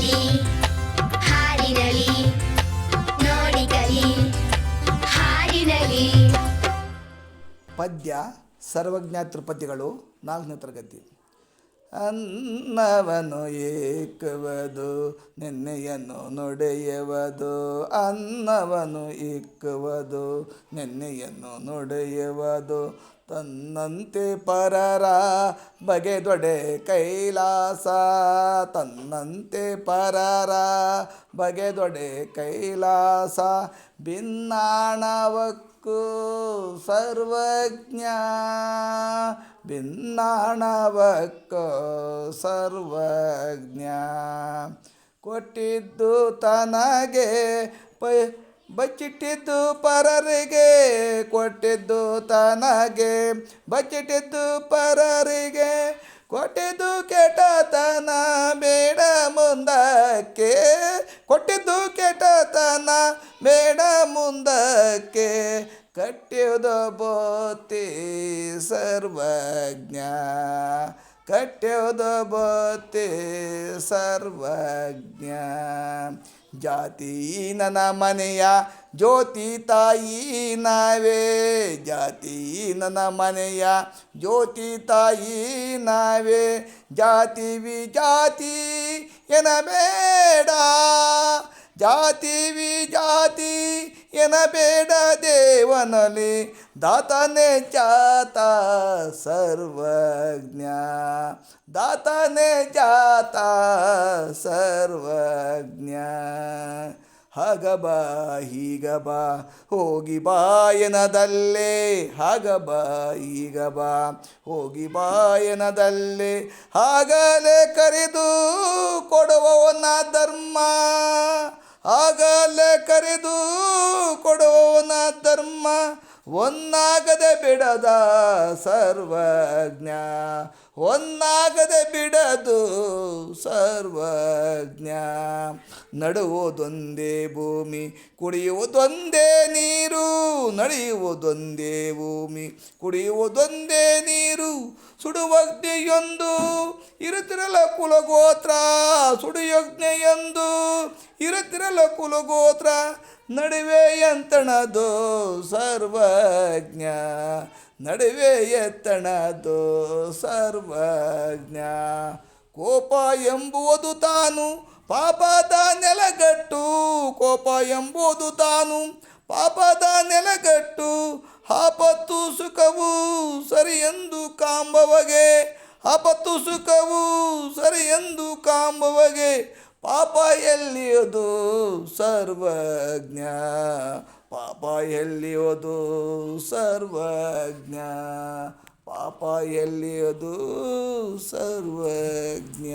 ಹಾಡಿರಲಿ ಹಾಡಿನಲಿ ನೋಡಿ ಕಲಿ ಹಾಡಿರಲಿ ಪದ್ಯ ಸರ್ವಜ್ಞ ತೃಪತಿಗಳು ನಾಲ್ಕನೇ ತರಗತಿ. ಅನ್ನವನು ಏಕವದು, ನಿನ್ನೆಯನ್ನು ನೊಡೆಯವದು. ಅನ್ನವನು ಇಕ್ಕುವುದು ನೆನ್ನೆಯನ್ನು ನುಡಿಯುವುದು. ತನ್ನಂತೆ ಪರರ ಬಗೆದೊಡೆ ಕೈಲಾಸ. ತನ್ನಂತೆ ಪರರ ಬಗೆದೊಡೆ ಕೈಲಾಸ. ಭಿನ್ನಾಣವಕ್ಕೂ ಸರ್ವಜ್ಞ. ಭಿನ್ನಾಣವಕ್ಕೂ ಸರ್ವಜ್ಞ. ಕೊಟ್ಟಿದ್ದು ತನಗೆ ಪ ಬಚ್ಚಿಟ್ಟಿದ್ದು ಪರರಿಗೆ, ಕೊಟ್ಟಿದ್ದು ತನಗೆ. ಬಚ್ಚಿಟ್ಟಿದ್ದು ಪರರಿಗೆ, ಕೊಟ್ಟಿದ್ದು ಕೆಟತನ ಬೇಡ ಮುಂದಕ್ಕೆ. ಕೊಟ್ಟಿದ್ದು ಕೆಟತನ ಬೇಡ ಮುಂದಕ್ಕೆ. ಕಟ್ಟಿದು ಬೋತಿ ಸರ್ವಜ್ಞ. ಕಟ್ಟಿದು ಬೋತಿ ಸರ್ವಜ್ಞ. ಜಾತಿ ನನ್ನ ಮನೆಯ ಜ್ಯೋತಿ ತಾಯಿ ನಾವೇ. ಜಾತಿ ನನ್ನ ಮನೆಯ ಜ್ಯೋತಿ ತಾಯಿ ನಾವೇ. ಜಾತಿ ವಿ ಜಾತಿ ಎನಬೇಡ. ಜಾತಿ ವಿ ಜಾತಿ ಎನಬೇಡ ದೇವನಲ್ಲಿ. ದಾತನೇ ಜಾತ ಸರ್ವಜ್ಞ. ದಾತನೇ ಜಾತ ಸರ್ವಜ್ಞ. ಹಗಬ, ಹೀಗಬ, ಹೋಗಿ ಬಾಯನದಲ್ಲೇ ಹಗಬ, ಹೀಗಬ, ಹೋಗಿ ಬಾಯನದಲ್ಲೇ ಹಾಗಲೇ ಕರೆದು ಕೊಡುವವನ ಧರ್ಮ. ಆಗಲೇ ಕರೆದು ಒನ್ನಾಗದೆ ಬಿಡದ ಸರ್ವಜ್ಞ ಒನ್ನಾಗದೆ ಬಿಡದು ಸರ್ವಜ್ಞ. ನಡುವುದೊಂದೇ ಭೂಮಿ, ಕುಡಿಯುವುದೊಂದೇ ನೀರು ನಡೆಯುವುದೊಂದೇ ಭೂಮಿ, ಕುಡಿಯುವುದೊಂದೇ ನೀರು, ಸುಡುವಗ್ನಿಯೊಂದು ಇರುತ್ತಿರಲ ಕುಲಗೋತ್ರ ಎಂದು. ಇರುತ್ತಿರಲ ಕುಲಗೋತ್ರ ನಡುವೆ ಎಂತಣದು ಸರ್ವಜ್ಞ. ನಡುವೆ ಎತ್ತಣದು ಸರ್ವಜ್ಞ. ಕೋಪ ಎಂಬುವುದು ತಾನು, ಪಾಪದ ನೆಲಗಟ್ಟು. ಕೋಪ ಎಂಬುದು ತಾನು, ಪಾಪದ ನೆಲಗಟ್ಟು. ಆಪತ್ತು ಸುಖವು ಸರಿ ಎಂದು ಕಾಂಬವಗೆ ಆಪತ್ತು ಸುಖವು ಸರಿ ಎಂದು ಕಾಂಬವಗೆ ಪಾಪ ಎಲ್ಲಿಯೋದು ಸರ್ವಜ್ಞ? ಪಾಪ ಎಲ್ಲಿಯೋದು ಸರ್ವಜ್ಞ? ಪಾಪ ಎಲ್ಲಿಯೋದು ಸರ್ವಜ್ಞ?